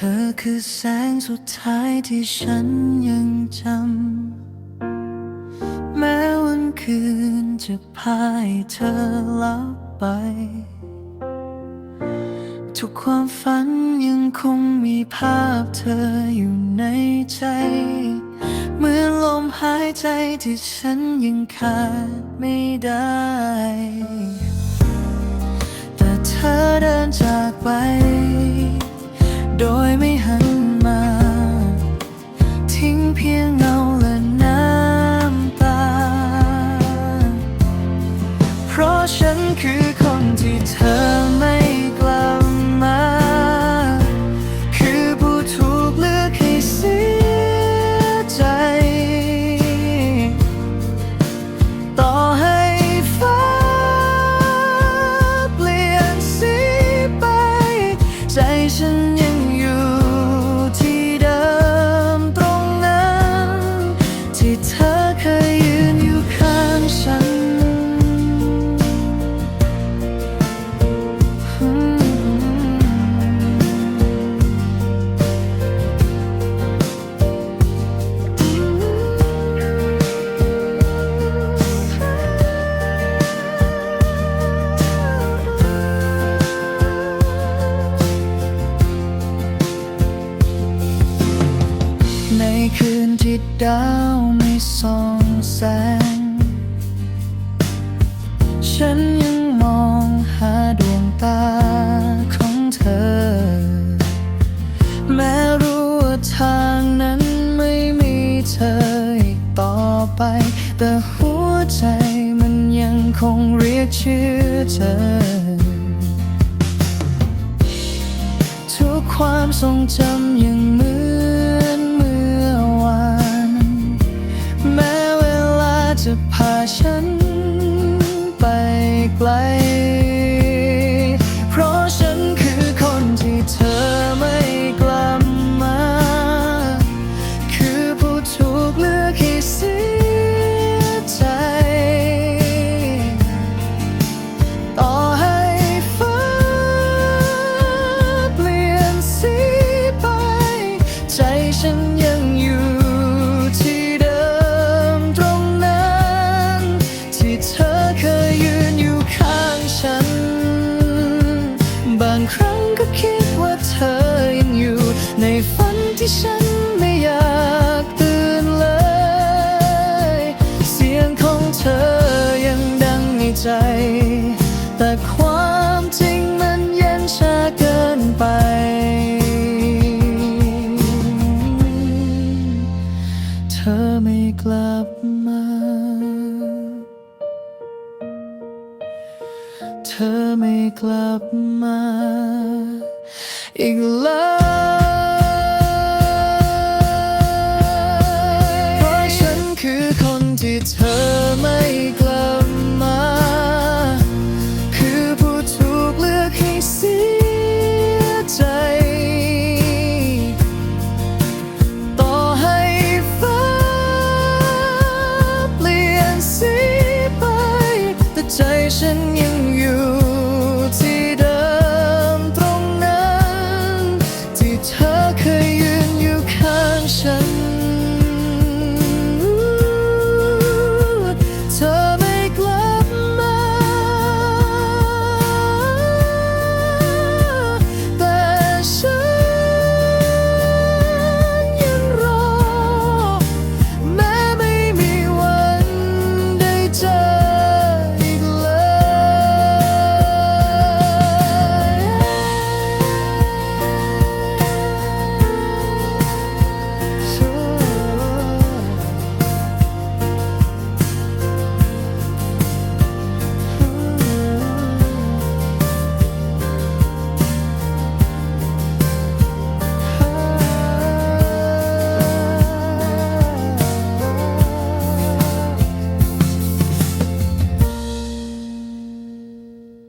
ธอคือแสงสุดท้ายที่ฉันยังจำ แม้วันคืนจะพาให้เธอลับไป ทุกความฝันยังคงมีภาพเธออยู่ในใจเหมือนลมหายใจที่ฉันยังขาดไม่ได้ ทิ้งเดาวไม่ส่องแสง ฉันยังมองหาดวงตาของเธอ แม้รู้ว่าทางนั้นไม่มีเธออีกต่อไป แต่หัวใจมันยังคงเรียกชื่อเธอทุกความทรงจำยังมื จะพาฉันไปไกล เพราะฉันคือคนที่เธอไม่กลับมา คือผู้ถูกเลือกให้เสียใจ ต่อให้ฟ้าเปลี่ยนสีไป ใจฉันยังอยู่ ครั้งก็คิดว่าเธอยังอยู่ ในฝันที่ฉันไม่อยากตื่นเลย เสียงของเธอยังดังในใจ แต่ความจริงมันเย็นชาเกินไป เธอไม่กลับ เธอไม่กลับมา อีกแล้ว ใจฉันยังอยู่ที่เดิมตรงนั้น ที่เธอเคยยืนอยู่ข้างฉัน